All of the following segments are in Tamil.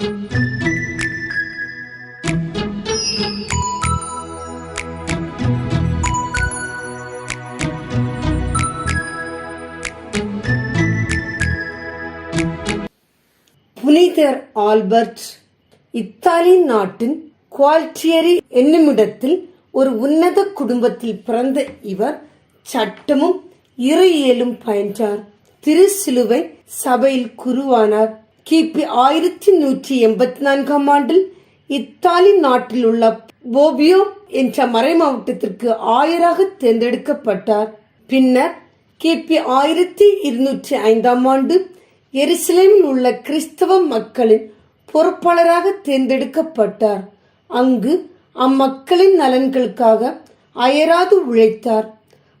புனிதர் ஆல்பர்ட் இத்தாலி நாட்டின் குவால்டியரி என்னுமிடத்தில் ஒரு உன்னத குடும்பத்தில் பிறந்த இவர் சட்டமும் இறையியலும் பயின்றார். திருச்சிலுவை சபையில் குருவானார். கிபி ஆயிரத்தி நூற்றி எண்பத்தி நான்காம் ஆண்டில் இத்தாலி நாட்டில் உள்ள போபியோ என்ற மறை மாவட்டத்திற்கு ஆயராக தேர்ந்தெடுக்கப்பட்டார். பின்னர் கிபி ஆயிரத்தி இருநூற்றி ஐந்தாம் ஆண்டு எருசலேமில் உள்ள கிறிஸ்தவ மக்களின் பொறுப்பாளராக தேர்ந்தெடுக்கப்பட்டார். அங்கு அம்மக்களின் நலன்களுக்காக அயராது உழைத்தார்.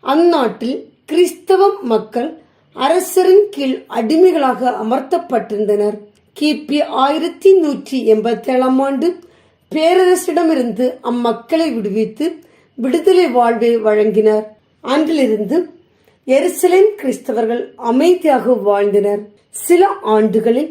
அந்நாட்டில் கிறிஸ்தவ மக்கள் அரசரின் கீழ் அடிமைகளாக அமர்த்தப்பட்டிருந்தனர். கிபி ஆயிரத்தி நூற்றி எண்பத்தி ஏழாம் ஆண்டு பேரரசிடமிருந்து அம்மக்களை விடுவித்து விடுதலை வாழ்வை வழங்கினார். அன்றிலிருந்து எருசலேம் கிறிஸ்தவர்கள் அமைதியாக வாழ்ந்தனர். சில ஆண்டுகளில்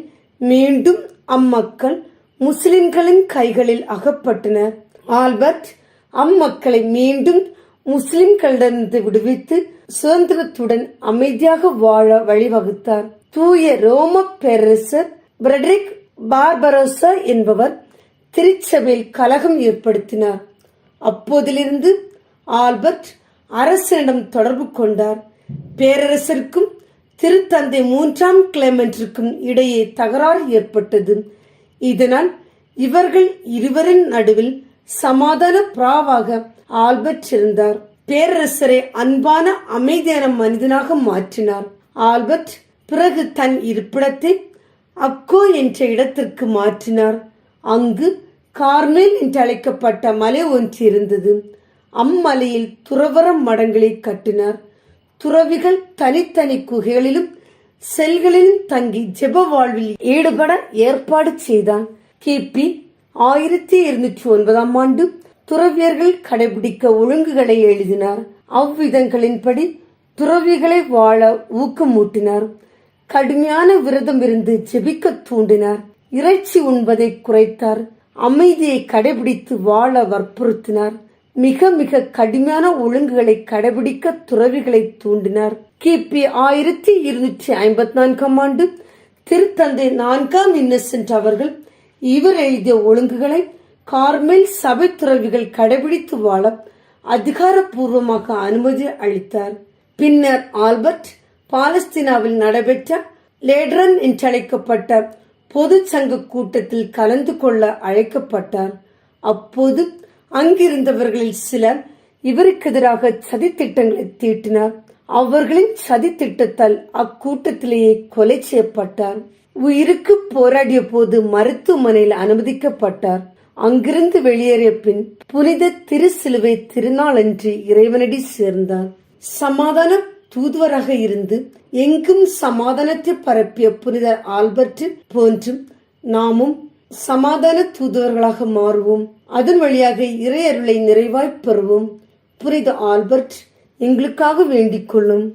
மீண்டும் அம்மக்கள் முஸ்லிம்களின் கைகளில் அகப்பட்டனர். ஆல்பர்ட் அம்மக்களை மீண்டும் முஸ்லிம்களிடமிருந்து விடுவித்து சுதந்திரத்துடன் அமைதியாக வாழ வழிவகுத்தார். தூய ரோம பேரரசர் பிரெட்ரிக் பார்பரோசா என்பவர் திருச்சபையில் கலகம் ஏற்படுத்தினார். அப்போதிலிருந்து ஆல்பர்ட் அரசனிடம் தொடர்பு கொண்டார். பேரரசருக்கும் திருத்தந்தை மூன்றாம் கிளமென்றிற்கும் இடையே தகராறு ஏற்பட்டது. இதனால் இவர்கள் இருவரின் நடுவில் சமாதான பிராவாக ஆல்பர்ட் இருந்தார். பேரரசரை அன்பான அமைதியான மனிதனாக மாற்றினார். ஆல்பர்ட் பிறகு தன் இருப்பிடத்தை அக்கோ என்ற இடத்திற்கு மாற்றினார். அங்கு கார்மேல் என்று அழைக்கப்பட்ட மலை ஒன்று இருந்தது. அம்மலையில் துறவரம் மடங்களை கட்டினார். துறவிகள் தனித்தனி குகைகளிலும் செல்களிலும் தங்கி ஜெப வாழ்வில் ஈடுபட ஏற்பாடு செய்தான். கிபி ஆயிரத்தி இருநூற்றி ஒன்பதாம் ஆண்டு துறவியர்கள் கடைபிடிக்க ஒழுங்குகளை எழுதினார். அவ்விதங்களின்படி துறவிகளை வாழ ஊக்கமூட்டினார். கடுமையான விரதம் இருந்து ஜெபிக்க தூண்டினார். இறைச்சி உண்பதை குறைத்தார். அமைதியை கடைபிடித்து வாழ வற்புறுத்தினார். மிக மிக கடுமையான ஒழுங்குகளை கடைபிடிக்க துறவிகளை தூண்டினார். கிபி ஆயிரத்தி இருநூற்றி ஐம்பத்தி நான்காம் ஆண்டு திருத்தந்தை நான்காம் இன்னசென்ட் அவர்கள் இவர் எழுதிய ஒழுங்குகளை கார்மேல் சபை துறவிகள் கடைபிடித்து வாழ அதிகாரப்பூர்வமாக அனுமதி அளித்தார். பின்னர் ஆல்பர்ட் பாலஸ்தீனாவில் நடைபெற்ற லேட்ரன் என்றழைக்கப்பட்ட பொது சங்க கூட்டத்தில் கலந்து கொள்ள அழைக்கப்பட்டார். அப்போது அங்கிருந்தவர்களில் சிலர் இவருக்கு எதிராக சதித்திட்டங்களை தீட்டினார். அவர்களின் சதித்திட்டத்தால் அக்கூட்டத்திலேயே கொலை செய்யப்பட்டார். உயிருக்கு போராடிய போது மருத்துவமனையில் அனுமதிக்கப்பட்டார். அங்கிருந்து வெளியேறிய பின் புனித திருச்சிலுவை திருநாளன்று இறைவனடி சேர்ந்தார். சமாதான தூதுவராக இருந்து எங்கும் சமாதானத்தை பரப்பிய புனிதர் ஆல்பர்ட் போன்றும் நாமும் சமாதான தூதுவர்களாக மாறுவோம். அதன் வழியாக இறையருளை நிறைவாய் பெறுவோம். புனித ஆல்பர்ட் எங்களுக்காக வேண்டிக் கொள்ளும்.